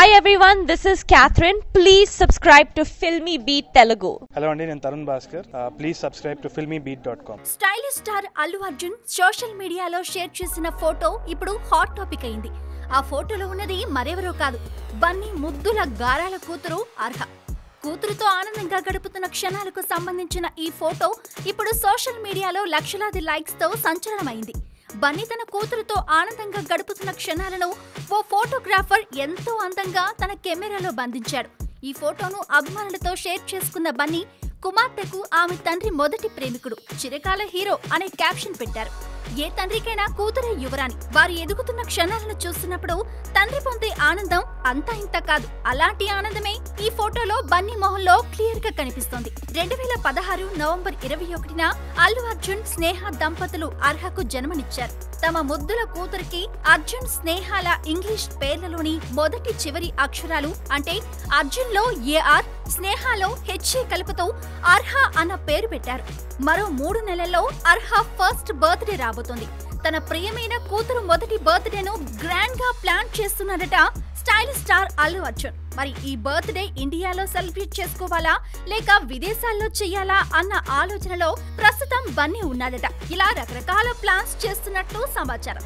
Hi everyone, this is Catherine. Please subscribe to Filmy Beat Telugu. Hello అండి నేను Tarun Bhaskar. Please subscribe to Filmy Beat dot com stylish star Allu Arjun social మీడియాలో share చేసిన photo ఇప్పుడు hot topic అయింది. ఆ ఫోటోలో ఉన్నది మరెవరో కాదు బన్నీ ముద్దుల గారాల కూతురు అర్హ. కూతురుతో ఆనందంగా గడుపుతున్న క్షణాలకు సంబంధించిన ఈ ఫోటో ఇప్పుడు సోషల్ మీడియాలో లక్షలాది లైక్స్తో సంచలనమైంది. బన్నీ తన కూతురుతో ఆనందంగా గడుపుతున్న క్షణాలను ఓ ఫోటోగ్రాఫర్ ఎంతో అందంగా తన కెమెరాలో బంధించాడు. ఈ ఫోటోను అభిమానులతో షేర్ చేసుకున్న బన్నీ కుమార్తెకు ఆమె తండ్రి మొదటి ప్రేమికుడు చిరకాల హీరో అనే క్యాప్షన్ పెట్టారు. ఏ తండ్రికైనా కూతురే యువరాణి. వారు ఎదుగుతున్న క్షణాలను చూస్తున్నప్పుడు తండ్రి పొందే ఆనందం అంతా ఇంత కాదు. అలాంటి ఆనందమే ఈ ఫోటోలో బన్నీ మొహంలో క్లియర్గా కనిపిస్తోంది. రెండు వేల పదహారు నవంబర్ ఇరవై ఒకటిన అల్లు అర్జున్ స్నేహ దంపతులు అర్హకు జన్మనిచ్చారు. తమ ముద్దుల కూతురికి అర్జున్ స్నేహాల ఇంగ్లీష్ పేర్లలోని మొదటి చివరి అక్షరాలు అంటే అర్జున్లో ఏఆర్ స్నేహాలో హెచ్ఏ కలుపుతూ అర్హ అన్న పేరు పెట్టారు. మరో మూడు నెలల్లో అర్హ ఫస్ట్ బర్త్డే రాబోతుంది. తన ప్రియమైన కూతురు మొదటి బర్త్డేను గ్రాండ్గా ప్లాన్ చేస్తున్నాడట స్టైల్ స్టార్ అల్లు అర్జున్. మరి ఈ బర్త్డే ఇండియాలో సెలబ్రేట్ చేసుకోవాలా లేక విదేశాల్లో చేయాలా అన్న ఆలోచనలో ప్రస్తుతం బన్నీ ఉన్నాడట. ఇలా రకరకాల ప్లాన్స్ చేస్తున్నట్టు సమాచారం.